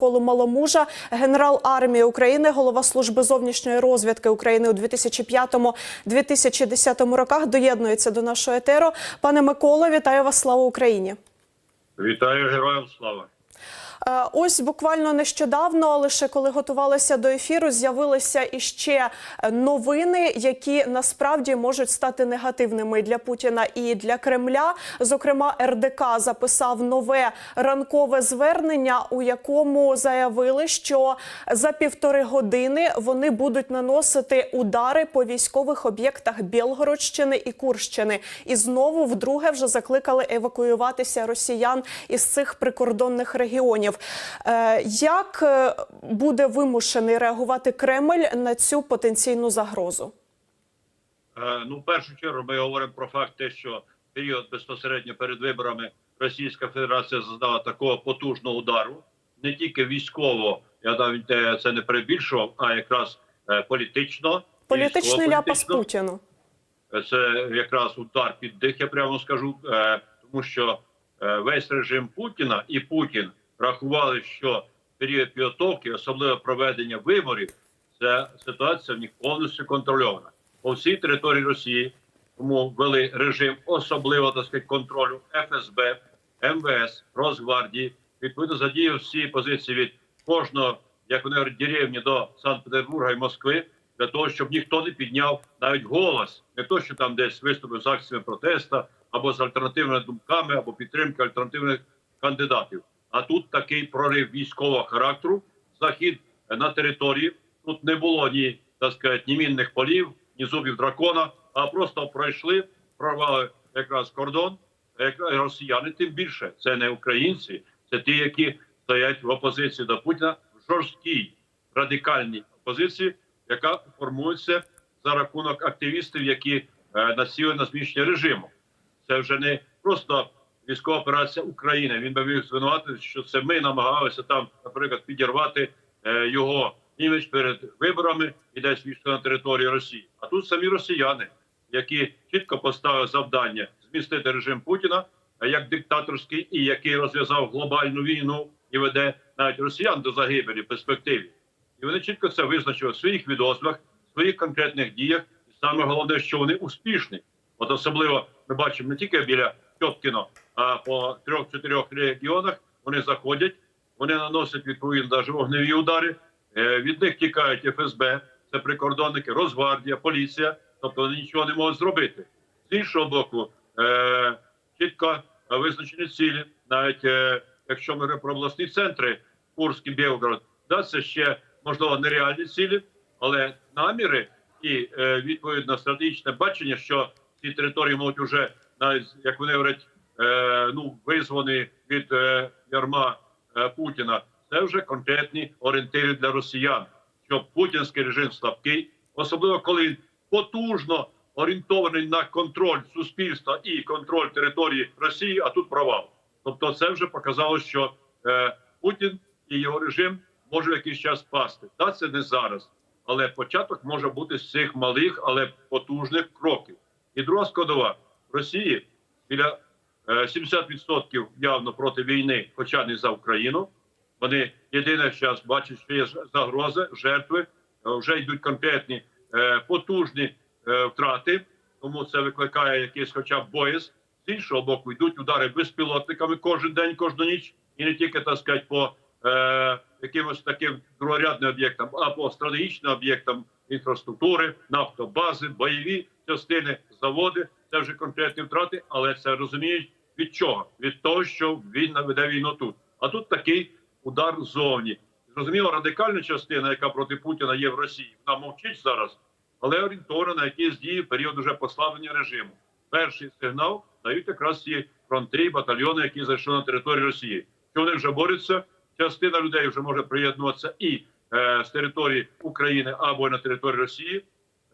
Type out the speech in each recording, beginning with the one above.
Колу Маломужа, генерал армії України, голова служби зовнішньої розвідки України у 2005-2010 роках доєднується до нашого етеру. Пане Миколо, вітаю вас! Слава Україні! Вітаю героям слава. Е, Ось буквально нещодавно, лише коли готувалися до ефіру, з'явилися іще новини, які насправді можуть стати негативними для Путіна і для Кремля. Зокрема, РДК записав нове ранкове звернення, у якому заявили, що за півтори години вони будуть наносити удари по військових об'єктах Білгородщини і Курщини. І знову вдруге вже закликали евакуюватися росіян із цих прикордонних регіонів. Е, Як е, буде вимушений реагувати Кремль на цю потенційну загрозу? Е, Ну, в першу чергу, ми говоримо про факт, те, що період безпосередньо перед виборами Російська Федерація зазнала такого потужного удару, не тільки військово, я навіть це не перебільшував, а якраз політично. Політичний ляпас. Путіну. Це якраз удар під дих, я прямо скажу, тому що весь режим Путіна і Путін рахували, що період підготовки, особливо проведення виборів, це ситуація в них повністю контрольована по всій території Росії. Тому ввели режим особливо так сказати, контролю ФСБ, МВС, Росгвардії. Відповідно задіяв всі позиції від кожного, як вони говорять, деревні до Санкт-Петербурга і Москви для того, щоб ніхто не підняв навіть голос, не то, що там десь виступив з акціями протесту або з альтернативними думками, або підтримки альтернативних кандидатів. А тут такий прорив військового характеру, захід на території. Тут не було ні так сказати, ні мінних полів, ні зубів дракона, а просто пройшли, прорвали якраз кордон. А якраз росіяни тим більше це не українці, це ті, які стоять в опозиції до Путіна в жорсткій радикальній опозиції, яка формується за рахунок активістів, які е, насіли на зміщення режиму. Це вже не просто військова операція України. Він би міг звинуватити, що це ми намагалися там, наприклад, підірвати е, його імідж перед виборами і десь війшли на територію Росії. А тут самі росіяни, які чітко поставили завдання змістити режим Путіна е, як диктаторський, і який розв'язав глобальну війну і веде навіть росіян до загибелі в перспективі. І вони чітко це визначили в своїх відозвах, в своїх конкретних діях. І саме головне, що вони успішні. От особливо ми бачимо не тільки біля Тьоткіно, а по трьох-чотирьох регіонах вони заходять, вони наносять відповідно навіть вогневі удари. Е, Від них тікають ФСБ, це прикордонники, Росгвардія, поліція. Тобто вони нічого не можуть зробити. З іншого боку, е, чітко визначені цілі, навіть е, якщо ми про обласні центри, Курськ і Білгород, да, це ще можливо нереальні цілі, але наміри і е, відповідно стратегічне бачення, що ці території можуть вже навіть як вони говорять, ну визвані від е, ярма е, Путіна. Це вже конкретні орієнтири для росіян, що путінський режим слабкий, особливо коли він потужно орієнтований на контроль суспільства і контроль території Росії, а тут провал. Тобто, це вже показало, що е, Путін і його режим може в якийсь час впасти. Та це не зараз, але початок може бути з цих малих, але потужних кроків. І друга складова Росії біля е, 70% явно проти війни, хоча не за Україну. Вони єдине зараз бачать, що є загрози, жертви, е, вже йдуть конкретні е, потужні е, втрати, тому це викликає якийсь, хоча б боязь. З іншого боку, йдуть удари безпілотниками кожен день, кожну ніч, і не тільки так сказати, по е, якимось таким другорядним об'єктам, а по стратегічним об'єктам інфраструктури, нафтобази, бойові частини, заводи. Це вже конкретні втрати, але це розуміють від чого? Від того, що він веде війну тут. А тут такий удар ззовні. Зрозуміло, радикальна частина, яка проти Путіна є в Росії, вона мовчить зараз, але орієнтована на якісь дії в період уже послаблення режиму. Перший сигнал дають якраз ці фронти і батальйони, які зайшли на територію Росії. Що вони вже борються? Частина людей вже може приєднуватися і е, з території України або на території Росії.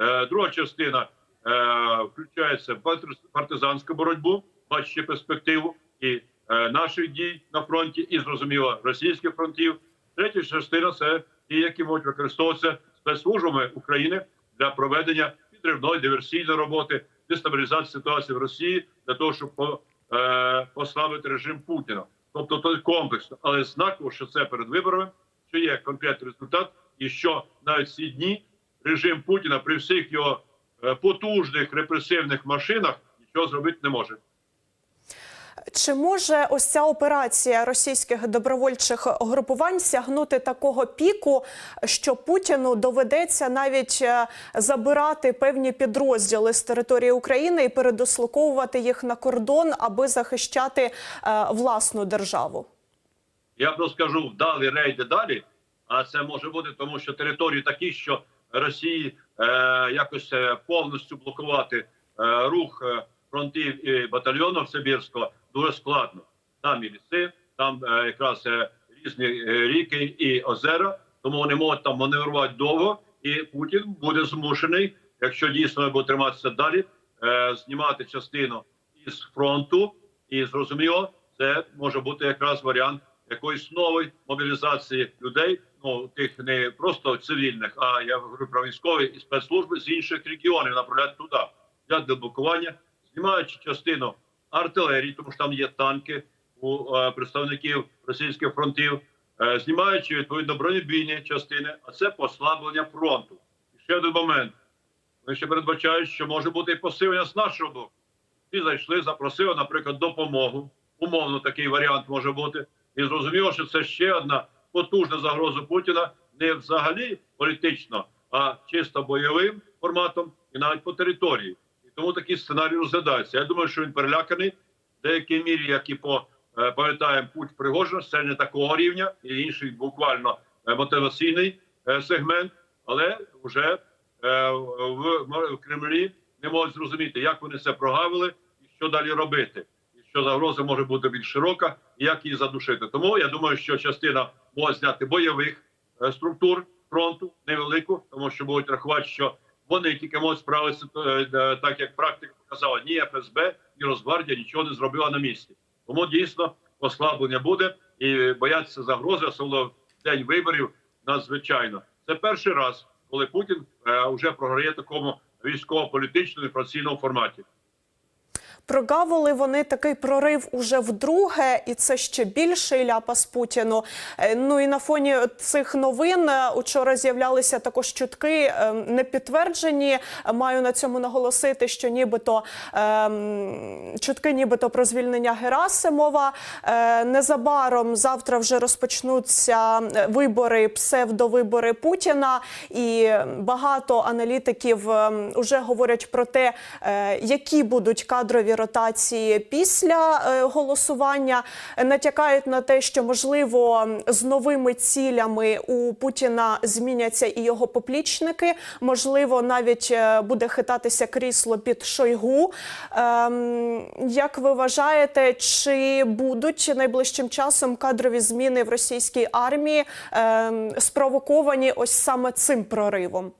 Е, друга частина е, включається в партизанську боротьбу, бачачи перспективу і е, наших дій на фронті, і зрозуміло російських фронтів. Третя частина це ті, які можуть використовуватися спецслужбами України для проведення підривної диверсійної роботи, дестабілізації ситуації в Росії для того, щоб по- е, послабити режим Путіна. тобто то комплексно, але знаково, що це перед виборами, що є конкретний результат, і що навіть ці дні режим Путіна при всіх його е, потужних репресивних машинах нічого зробити не може. Чи може ось ця операція російських добровольчих групувань сягнути такого піку, що Путіну доведеться навіть е, забирати певні підрозділи з території України і передослуковувати їх на кордон, аби захищати е, власну державу? Я просто скажу, вдалі рейди далі, а це може бути, тому що території такі, що Росії е, якось е, повністю блокувати е, рух фронтів і батальйонів Сибірського дуже складно. Там і ліси, там е, якраз е, різні е, ріки і озера, тому вони можуть там маневрувати довго, і Путін буде змушений, якщо дійсно буде триматися далі, знімати частину із фронту, і зрозуміло, це може бути якраз варіант якоїсь нової мобілізації людей, ну тих не просто цивільних, а я говорю про військові і спецслужби з інших регіонів направляти туди для деблокування, знімаючи частину артилерії, тому що там є танки у е, представників російських фронтів, е, знімаючи відповідно бронебійні частини, а це послаблення фронту. І ще один момент. Вони ще передбачають, що може бути і посилення з нашого боку. Ті зайшли, запросили, наприклад, допомогу. Умовно такий варіант може бути. І зрозуміло, що це ще одна потужна загроза Путіна не взагалі політично, а чисто бойовим форматом і навіть по території. Тому такі сценарії розглядаються. Я думаю, що він переляканий в деякій мірі, як і по е, пам'ятаємо путь Пригожина, це не такого рівня, і інший буквально е, мотиваційний е, сегмент, але вже в, Кремлі не можуть зрозуміти, як вони це прогавили і що далі робити і що загроза може бути більш широка, і як її задушити. Тому я думаю, що частина може зняти бойових структур фронту невелику, тому що будуть рахувати, що вони тільки можуть справитися е, е, так, як практика показала, ні ФСБ, ні Росгвардія нічого не зробила на місці. Тому дійсно послаблення буде і бояться загрози, особливо в день виборів. Надзвичайно це перший раз, коли Путін е, вже програє такому військово-політичному інформаційному форматі. Прогавили вони такий прорив уже вдруге, і це ще більший ляпас Путіну. Е, Ну і на фоні цих новин е, учора з'являлися також чутки е, не підтверджені. Маю на цьому наголосити, що нібито ем, чутки, нібито про звільнення Герасимова. Е, Незабаром завтра вже розпочнуться вибори, псевдовибори Путіна, і багато аналітиків вже говорять про те, які будуть кадрові ротації після е, голосування. Натякають на те, що можливо з новими цілями у Путіна зміняться і його поплічники. Можливо, навіть е, буде хитатися крісло під Шойгу. Ем, Як ви вважаєте, чи будуть найближчим часом кадрові зміни в російській армії ем, спровоковані ось саме цим проривом?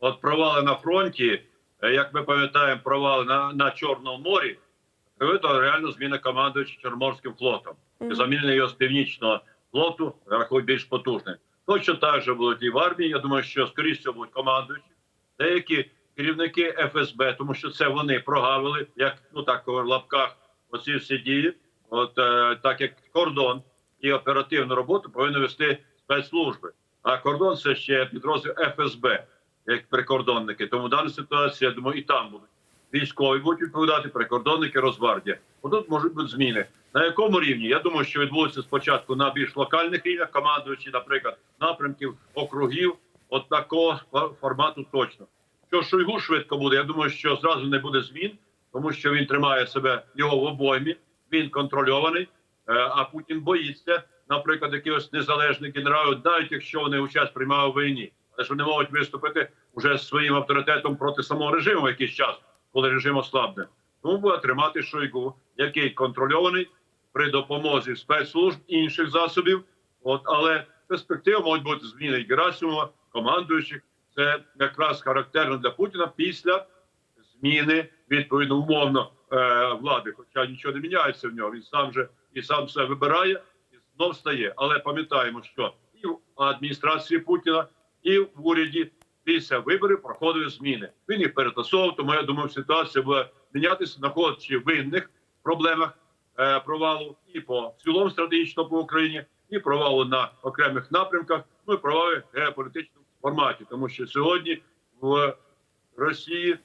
От провали на фронті, як ми пам'ятаємо, провали на, на Чорному морі, то реально зміна командуючи Чорноморським флотом. І Замінили його з північного флоту, рахують більш потужним. Точно так же будуть і в армії. Я думаю, що скоріше всього будуть командуючі. Деякі керівники ФСБ, тому що це вони прогавили, як ну так в лапках оці всі дії. От е, так як кордон і оперативну роботу повинні вести спецслужби. А кордон це ще підрозділ ФСБ, як прикордонники. Тому в даній ситуації, я думаю, і там будуть військові будуть відповідати, прикордонники, Росгвардія. Отут можуть бути зміни. На якому рівні? Я думаю, що відбудеться спочатку на більш локальних рівнях, командуючи, наприклад, напрямків, округів, от такого формату точно. Що Шойгу швидко буде, я думаю, що зразу не буде змін, тому що він тримає себе його в обоймі, він контрольований, е, а Путін боїться, наприклад, якихось незалежних генералів, навіть якщо вони участь приймали в війні. Ж вони можуть виступити вже своїм авторитетом проти самого режиму в якийсь час, коли режим ослабне. Тому буде тримати Шойгу, який контрольований при допомозі спецслужб інших засобів. От, але перспектива можуть бути зміни Герасимова, командуючих. Це якраз характерно для Путіна після зміни відповідно умовно е, влади. Хоча нічого не міняється в нього. Він сам же і сам все вибирає і знов стає. Але пам'ятаємо, що і в адміністрації Путіна, і в уряді після виборів проходили зміни. Він їх перетасовував, тому я думаю, ситуація буде мінятися, знаходячи винних проблемах е, провалу і по цілому стратегічно по Україні, і провалу на окремих напрямках, ну і провали в геополітичному форматі, тому що сьогодні в Росії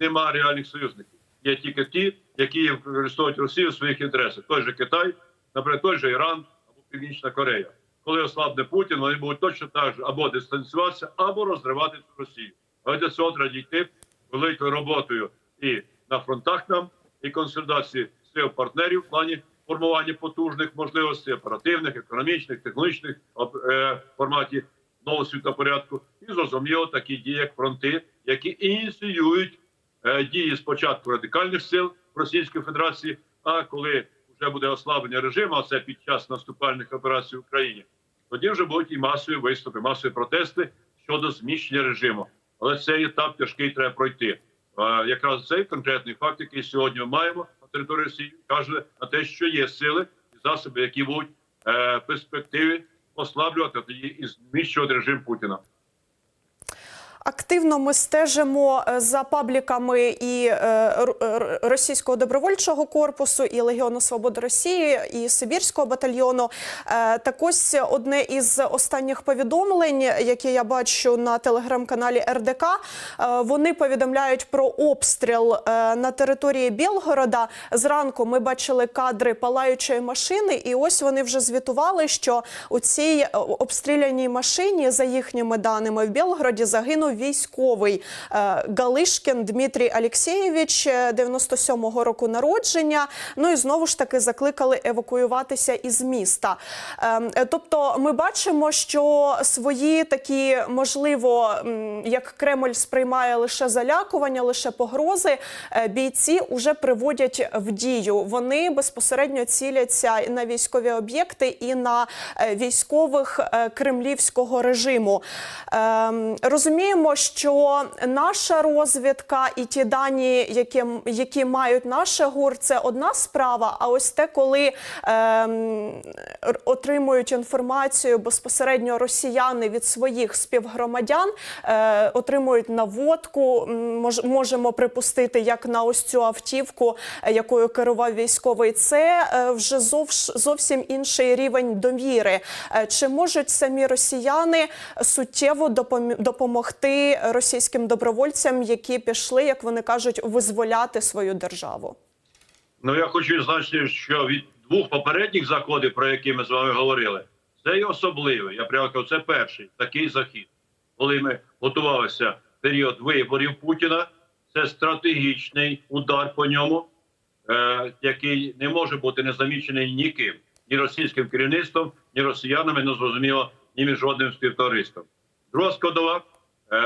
нема реальних союзників. Є тільки ті, які використовують Росію в своїх інтересах. Той же Китай, наприклад, той же Іран або Північна Корея. Коли ослабне Путін, вони будуть точно так же або дистанціюватися, або розривати Росію. Але для цього треба дійти великою роботою і на фронтах нам, і консолідації сил партнерів в плані формування потужних можливостей оперативних, економічних, технологічних оп- е, форматі нового світопорядку, і зрозуміло такі дії, як фронти, які ініціюють е, дії спочатку радикальних сил Російської Федерації. А коли вже буде ослаблення режиму, а це під час наступальних операцій в Україні, тоді вже будуть і масові виступи, масові протести щодо зміщення режиму. Але цей етап тяжкий треба пройти. Якраз цей конкретний факт, який сьогодні ми маємо на території Росії, каже на те, що є сили і засоби, які будуть е, в перспективі послаблювати і зміщувати режим Путіна. Активно ми стежимо е, за пабліками і е, р- російського добровольчого корпусу, і Легіону Свободи Росії, і Сибірського батальйону. Е, Так ось одне із останніх повідомлень, яке я бачу на телеграм-каналі РДК, е, вони повідомляють про обстріл е, на території Білгорода. Зранку ми бачили кадри палаючої машини, і ось вони вже звітували, що у цій е, обстріляній машині, за їхніми даними, в Білгороді загинув військовий е, Галишкін Дмитрій Алєксєєвич, е, 97-го року народження. Ну і знову ж таки закликали евакуюватися із міста. Ем, е, Тобто, ми бачимо, що свої такі, можливо, як Кремль сприймає лише залякування, лише погрози, е, бійці вже приводять в дію. Вони безпосередньо ціляться на військові об'єкти і на е, військових е, кремлівського режиму. Ем, Розуміємо, що наша розвідка і ті дані, які, які мають наше ГУР, це одна справа. А ось те, коли р- отримують інформацію безпосередньо росіяни від своїх співгромадян, е, отримують наводку. мож- можемо припустити, як на ось цю автівку, е, якою керував військовий. Це е, вже зовш, зовсім інший рівень довіри. Е, Чи можуть самі росіяни суттєво допом- допомогти російським добровольцям, які пішли, як вони кажуть, визволяти свою державу? Ну я хочу відзначити, що від двох попередніх заходів, про які ми з вами говорили, це і особливий. Я прямо це перший такий захід, коли ми готувалися в період виборів Путіна. Це стратегічний удар по ньому, е, який не може бути незамічений ніким, ні російським керівництвом, ні росіянами, не зрозуміло, ні жодним співтовариством. Друга складова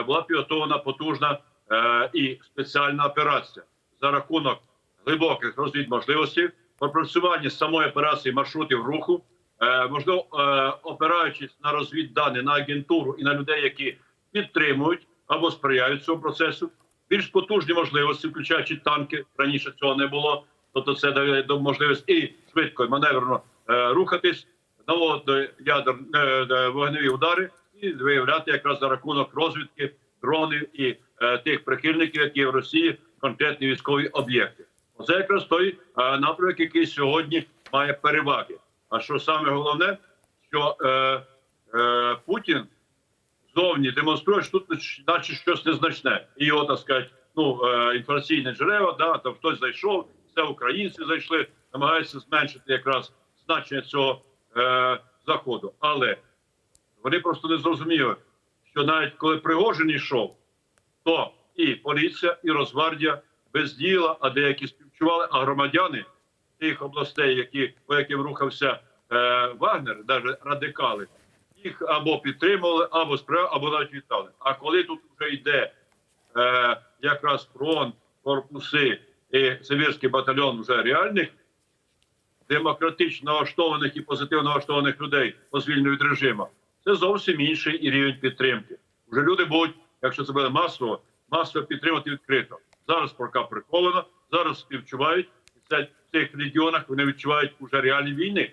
була підготовлена потужна е, і спеціальна операція за рахунок глибоких розвідможливостей, пропрацювання самої операції маршрутів руху, е, можливо, е, опираючись на розвіддані, на агентуру і на людей, які підтримують або сприяють цьому процесу. Більш потужні можливості, включаючи танки. Раніше цього не було. Тобто, це дає можливість і швидко і маневрно е, рухатись, наводити ядер е, е, вогневі удари і виявляти якраз за рахунок розвідки дронів і е, тих прихильників, які в Росії конкретні військові об'єкти. Оце якраз той е, напрямок, який сьогодні має переваги. А що саме головне, що е, е, Путін зовні демонструє, що тут наче щось незначне. І його, так сказати, ну, е, інформаційне джерело, да, там хтось зайшов, все українці зайшли, намагаються зменшити якраз значення цього е, заходу. Але вони просто не зрозуміли, що навіть коли Пригожин йшов, то і поліція, і Росгвардія без діла, а деякі співчували, а громадяни тих областей, які, по яким рухався е, Вагнер, навіть радикали, їх або підтримували, або сприяли, або навіть вітали. А коли тут вже йде е, якраз фронт, корпуси і Сибірський батальйон вже реальних, демократично налаштованих і позитивно налаштованих людей по звільненню від режиму, це зовсім інший рівень підтримки. Вже люди будуть, якщо це буде масово, масово підтримати відкрито. Зараз поки приховано, зараз співчувають. І в цих регіонах вони відчувають вже реальні війни.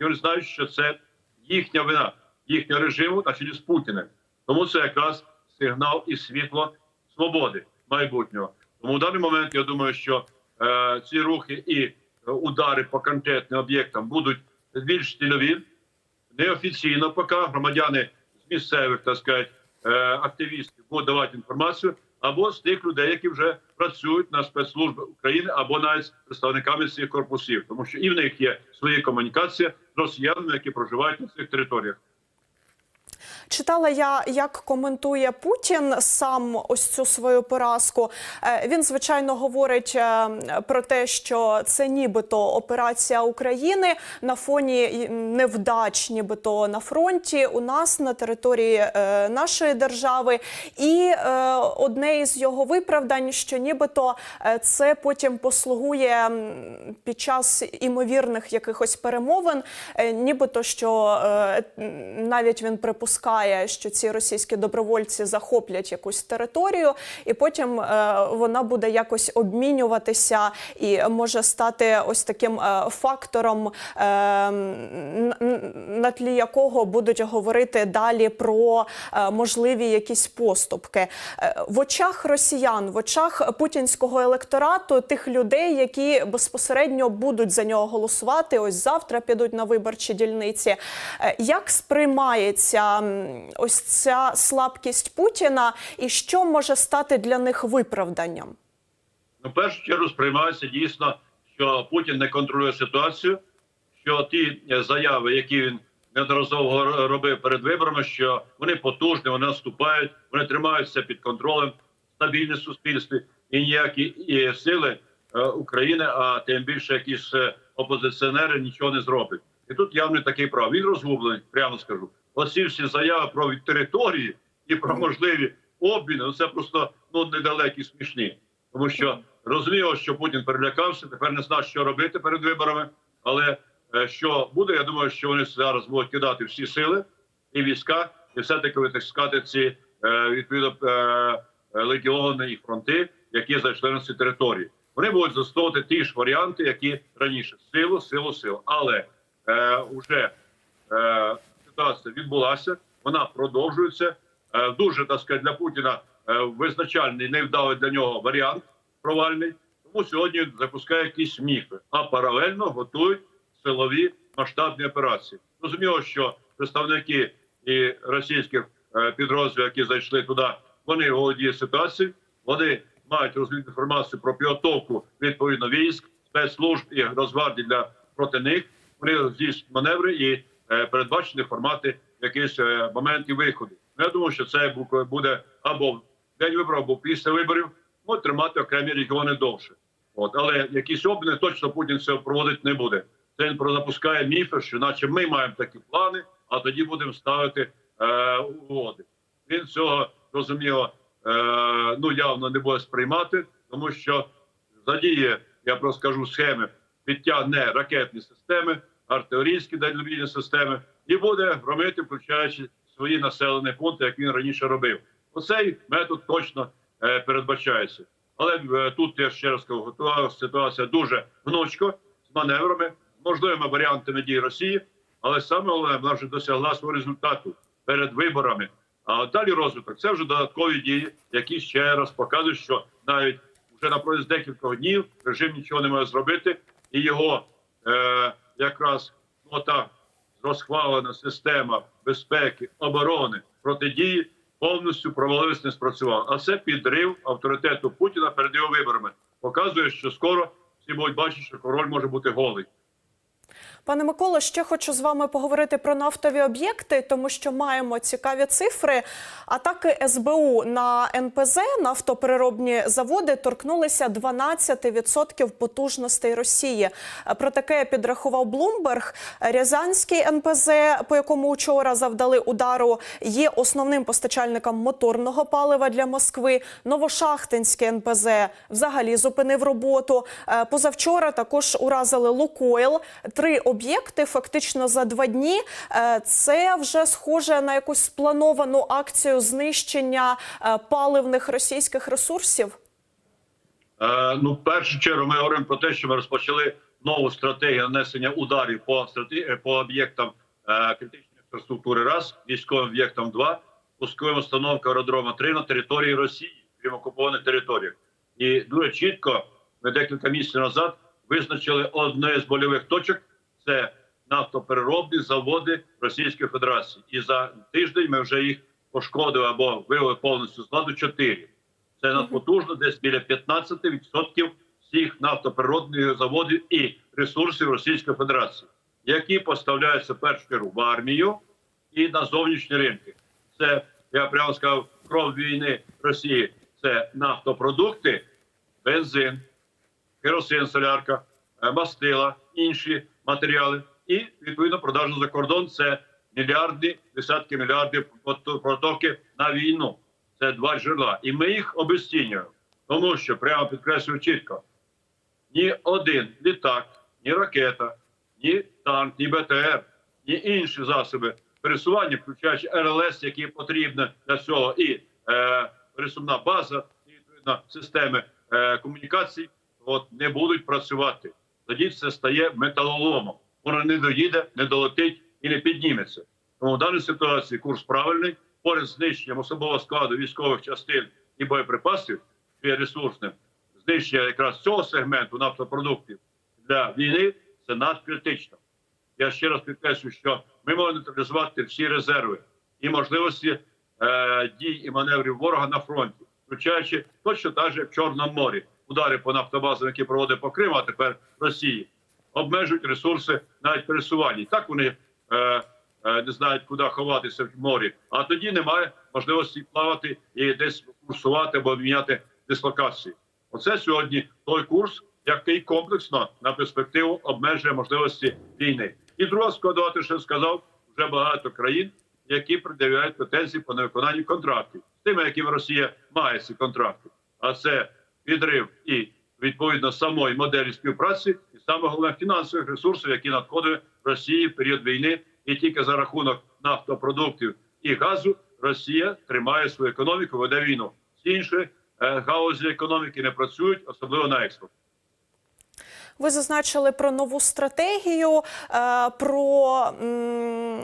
І вони знають, що це їхня вина, їхнього режиму на чолі з Путіним. Тому це якраз сигнал і світло свободи майбутнього. Тому в даний момент я думаю, що е, ці рухи і е, удари по конкретним об'єктам будуть більш цільові. Неофіційно поки громадяни з місцевих, так сказати, е, активістів будуть давати інформацію, або з тих людей, які вже працюють на спецслужби України, або навіть з представниками цих корпусів, тому що і в них є свої комунікації з росіянами, які проживають на цих територіях. Читала я, як коментує Путін сам ось цю свою поразку. Е, Він звичайно говорить е, про те, що це нібито операція України на фоні невдач, нібито на фронті у нас на території е, нашої держави. І одне із його виправдань, що нібито це потім послугує під час імовірних якихось перемовин, нібито що навіть він припускає, що ці російські добровольці захоплять якусь територію, і потім е, вона буде якось обмінюватися і може стати ось таким е, фактором, е, на тлі якого будуть говорити далі про можливі якісь поступки в очах росіян, в очах путінського електорату, тих людей, які безпосередньо будуть за нього голосувати. Ось завтра підуть на виборчі дільниці. Як сприймається ось ця слабкість Путіна, і що може стати для них виправданням? Ну, першу чергу сприймається дійсно, що Путін не контролює ситуацію, що ті заяви, які він неодноразово робив перед виборами, що вони потужні, вони наступають, вони тримаються під контролем, стабільність в суспільстві і ніякі і сили е, України, а тим більше якісь е, опозиціонери нічого не зроблять. І тут явно такий прав. Він розгублений, прямо скажу. Оці всі заяви про території і про можливі обміни, ну, це просто ну недалекі смішні. Тому що розуміло, що Путін перелякався, тепер не знає, що робити перед виборами. Але е, що буде, я думаю, що вони зараз будуть кидати всі сили і війська, і все-таки витискати ці е, відповідно е, легіони і фронти, які зайшли на ці території. Вони будуть застосовувати ті ж варіанти, які раніше силу, силу, силу. Але е, вже е, ситуація відбулася, вона продовжується. Е, дуже так сказати, для Путіна е, визначальний невдалий для нього варіант провальний. Тому сьогодні запускає якісь міфи, а паралельно готують силові масштабні операції. Зрозуміло, що представники і російських е, підрозділів, які зайшли туди, вони володіють ситуацією, вони мають розвідку інформацію про підготовку відповідно військ, спецслужб і розварді для проти них. Вони здійснюють маневри і передбачені формати якихось е, моментів виходу. Ну, Я думаю, що це бу- буде або день виборів, або після виборів. Можуть тримати окремі регіони довше. От, але якісь обміни точно Путін цього проводити не буде. Це він запускає міфи, що наче ми маємо такі плани, а тоді будемо ставити е, угоди. Він цього розуміло е, ну явно не буде сприймати, тому що задіє, я просто скажу, схеми підтягне ракетні системи, артилерійські дальнобійні системи, і буде громити, включаючи свої населені пункти, як він раніше робив. Оцей метод точно е, передбачається. Але е, тут я ще раз кажу, готова ситуація дуже гнучко з маневрами, можливими варіантами дій Росії, але саме головне, вона вже досягла свого результату перед виборами. А далі розвиток це вже додаткові дії, які ще раз показують, що навіть вже на протязі декількох днів режим нічого не може зробити, і його е, якраз ну, та розхвалена система безпеки, оборони, протидії повністю провалилась, не спрацювала. А це підрив авторитету Путіна перед його виборами. Показує, що скоро всі будуть бачити, що король може бути голий. Пане Миколо, ще хочу з вами поговорити про нафтові об'єкти, тому що маємо цікаві цифри. Атаки СБУ на НПЗ нафтопереробні заводи торкнулися 12% потужностей Росії. Про таке підрахував Блумберг. Рязанський НПЗ, по якому вчора завдали удару, є основним постачальником моторного палива для Москви. Новошахтинський НПЗ взагалі зупинив роботу. Е, Позавчора також уразили Лукойл. Три об'єкти фактично за два дні. Е, Це вже схоже на якусь сплановану акцію знищення е, паливних російських ресурсів. Е, ну, в першу чергу ми говоримо про те, що ми розпочали нову стратегію нанесення ударів по е, по об'єктам е, критичної інфраструктури. Раз військовим об'єктам два пусковим установкам аеродрома три на території Росії, крім окупованих територіях. І дуже чітко ми декілька місяців назад визначили одне з больових точок це нафтопереробні заводи Російської Федерації. І за тиждень ми вже їх пошкодили або вивели повністю з ладу чотири. Це надпотужно, десь біля 15% всіх нафтопереробних заводів і ресурсів Російської Федерації, які поставляються першу чергу в армію і на зовнішні ринки. Це я прямо сказав, кров війни Росії це нафтопродукти, бензин, керосин, солярка, е, мастила, інші матеріали. І відповідно продажу за кордон це мільярди, десятки мільярдів протоки на війну. Це два джерела. І ми їх обесцінюємо. Тому що прямо підкреслюю чітко: ні один літак, ні ракета, ні танк, ні БТР, ні інші засоби пересування, включаючи РЛС, які потрібні для цього, і е, пересувна база, і відповідно системи е, комунікацій, от не будуть працювати. Тоді це стає металоломом. Воно не доїде, не долетить і не підніметься. Тому в даній ситуації курс правильний. Поряд з знищенням особового складу військових частин і боєприпасів є ресурсним. Знищення якраз цього сегменту нафтопродуктів для війни це надкритично. Я ще раз підкреслю, що ми можемо нейтралізувати всі резерви і можливості е, дій і маневрів ворога на фронті, включаючи точно так же в Чорному морі, удари по нафтобазам, які проводить по Криму, а тепер Росії, обмежують ресурси навіть пересування. Так вони е, е, не знають, куди ховатися в морі. А тоді немає можливості плавати і десь курсувати або міняти дислокації. Оце сьогодні той курс, який комплексно на перспективу обмежує можливості війни. І друга складова, те, що сказав, вже багато країн, які пред'являють претензії по невиконанню контрактів тими, якими Росія має ці контракти. А це відрив і відповідно самої моделі співпраці, і саме головне фінансових ресурсів, які надходили Росії в період війни, і тільки за рахунок нафтопродуктів і газу Росія тримає свою економіку, веде війну. Всі інші е, галузі економіки не працюють, особливо на експорт. Ви зазначили про нову стратегію, е, про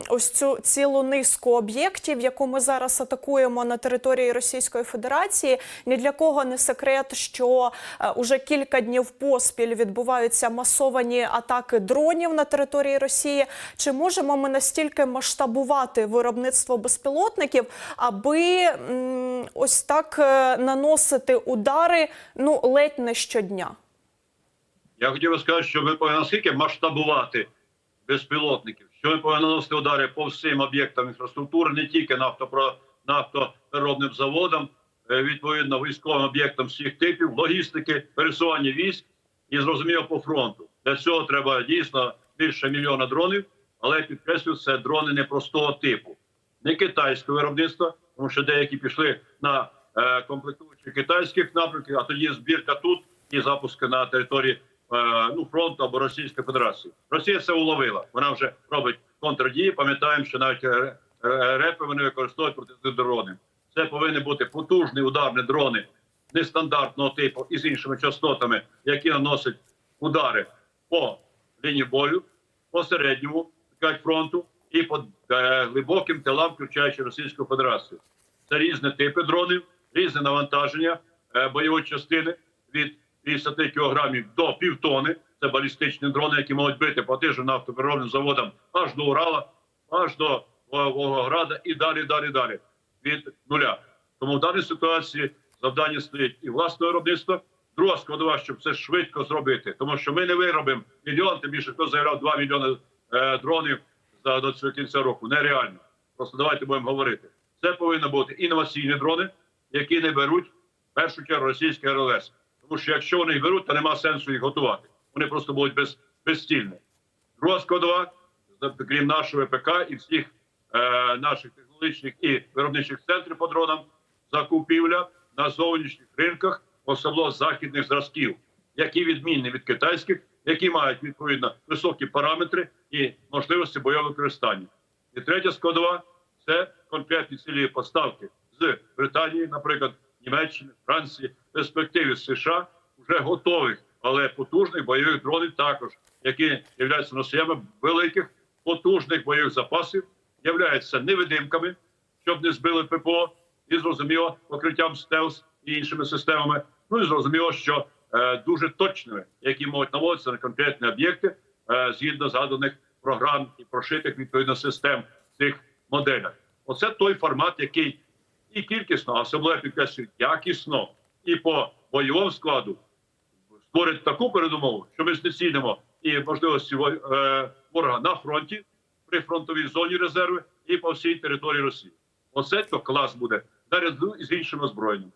ось цю цілу низку об'єктів, яку ми зараз атакуємо на території Російської Федерації. Ні для кого не секрет, що е, уже кілька днів поспіль відбуваються масовані атаки дронів на території Росії. Чи можемо ми настільки масштабувати виробництво безпілотників, аби ось так е, наносити удари ну ледь не щодня? Я хотів би сказати, що ми повинні наскільки масштабувати безпілотників, що ми повинні наносити удари по всім об'єктам інфраструктури, не тільки нафтопро, нафтопереробним заводам, е, відповідно військовим об'єктам всіх типів, логістики, пересування військ і зрозуміло по фронту. Для цього треба дійсно більше мільйона дронів, але підкреслюю, це дрони непростого типу, не китайського виробництва, тому що деякі пішли на е, комплектуючі китайських напрямків, а тоді збірка тут і запуски на території ну, фронту або Російської Федерації. Росія це уловила. Вона вже робить контрдії. Пам'ятаємо, що навіть е, е, репи вони використовують проти дронів. Це повинні бути потужні ударні дрони нестандартного типу і з іншими частотами, які наносять удари по лінії бою, по середньому фронту і по е, глибоким тилам, включаючи Російську Федерацію. Це різні типи дронів, різне навантаження е, бойової частини від 50 кілограмів до півтони. Це балістичні дрони, які можуть бити по тижню нафтопереробним заводам аж до Урала, аж до Волгограда і далі, далі, далі від нуля. Тому в даній ситуації завдання стоїть і власне виробництво. Друга складова, щоб це швидко зробити, тому що ми не виробимо мільйон, тим більше хто заявляв 2 мільйони е, дронів за до кінця року. Нереально. Просто давайте будемо говорити. Це повинні бути інноваційні дрони, які не беруть в першу чергу російське РЛС. Тому що якщо вони їх беруть, то нема сенсу їх готувати. Вони просто будуть без, безстільні. Друга складова, крім нашого ВПК і всіх е, наших технологічних і виробничих центрів по дронам, закупівля на зовнішніх ринках, особливо західних зразків, які відмінні від китайських, які мають відповідно високі параметри і можливості бойового використання. І третя складова це конкретні цілі поставки з Британії, наприклад, Німеччини, Франції, перспективі США вже готових, але потужних бойових дронів також, які являються носіями великих потужних бойових запасів, являються невидимками, щоб не збили ППО, і зрозуміло покриттям стелс і іншими системами. Ну і зрозуміло, що е, дуже точними, які можуть наводитися на конкретні об'єкти е, згідно заданих програм і прошитих відповідно систем в цих моделях. Оце той формат, який і кількісно, а особливо підкреслюю, якісно і по бойовому складу створить таку передумову, що ми знецінимо і можливості е, ворога на фронті, при фронтовій зоні резерви і по всій території Росії. Оце то клас буде наряду з іншими озброєннями.